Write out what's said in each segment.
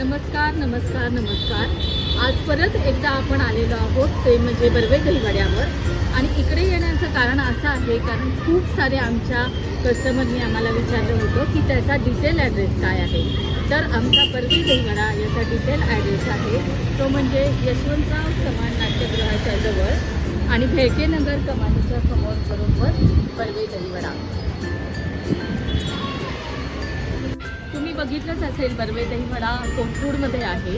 नमस्कार नमस्कार नमस्कार. आज परत एकदा आपण आलेलो आहोत ते म्हणजे बर्वे दहीवड्यावर. आणि इकडे येण्याचं कारण असं आहे कारण खूप सारे आमच्या कस्टमरनी आम्हाला विचारलं होतं की त्याचा डिटेल ॲड्रेस काय आहे. तर आमचा बर्वे दहीवडा याचा डिटेल ॲड्रेस आहे. तो म्हणजे यशवंतराव समान नाट्यगृहाच्या जवळ आणि भेळकेनगर कमानीच्या समोर बरोबर बर्वे दहीवडा. तुम्ही बघितलंच असेल बर्वे दहीवडा कोथरूडमध्ये आहे.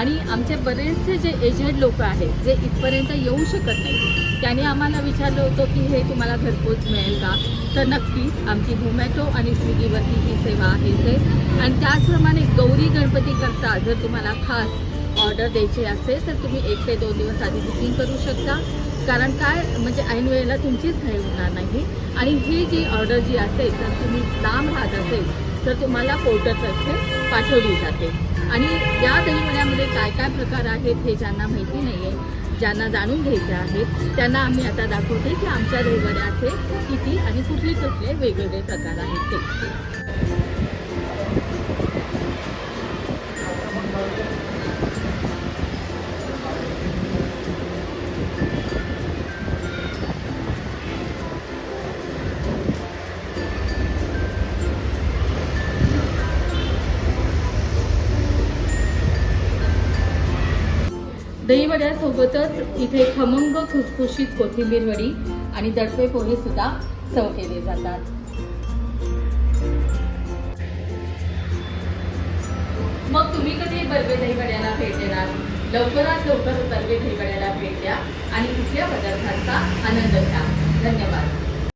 आणि आमचे बरेचसे जे एजंट लोक आहेत जे इथपर्यंत येऊ शकत नाही त्याने आम्हाला विचारलं होतं की हे तुम्हाला घरपोच मिळेल का? तर नक्कीच आमची झोमॅटो आणि स्विगीवरती ही सेवा आहे ते आणि त्याचप्रमाणे गौरी गणपती करता जर तुम्हाला खास ऑर्डर द्यायची असेल तर तुम्ही एक ते दोन दिवस आधी बुकिंग करू शकता. कारण काय? म्हणजे ऐन वेळेला तुमचीच घाई होणार नाही. आणि ही जी ऑर्डर जी असेल तर तुम्ही लांब राहत असेल तर तुम्हाला पोर्टरतर्फे पाठवली जाते. आणि या दहीवड्यामध्ये काय काय प्रकार आहेत हे ज्यांना माहिती नाही आहे ज्यांना जाणून घ्यायचे आहेत त्यांना आम्ही आता दाखवते की आमच्या दहीवड्याचे किती आणि कुठले कुठले वेगवेगळे प्रकार आहेत ते. दहीवड्यासोबतच इथे खमंग खुसखुशीत कोथिंबीर वडी आणि दडपे पोहे सुद्धा सर्व केले जातात. मग तुम्ही कधी बर्वे दहीवड्याला भेट देणार? लवकरात लवकर बर्वे दहीवड्याला भेट द्या आणि कुठल्या पदार्थांचा आनंद घ्या. धन्यवाद.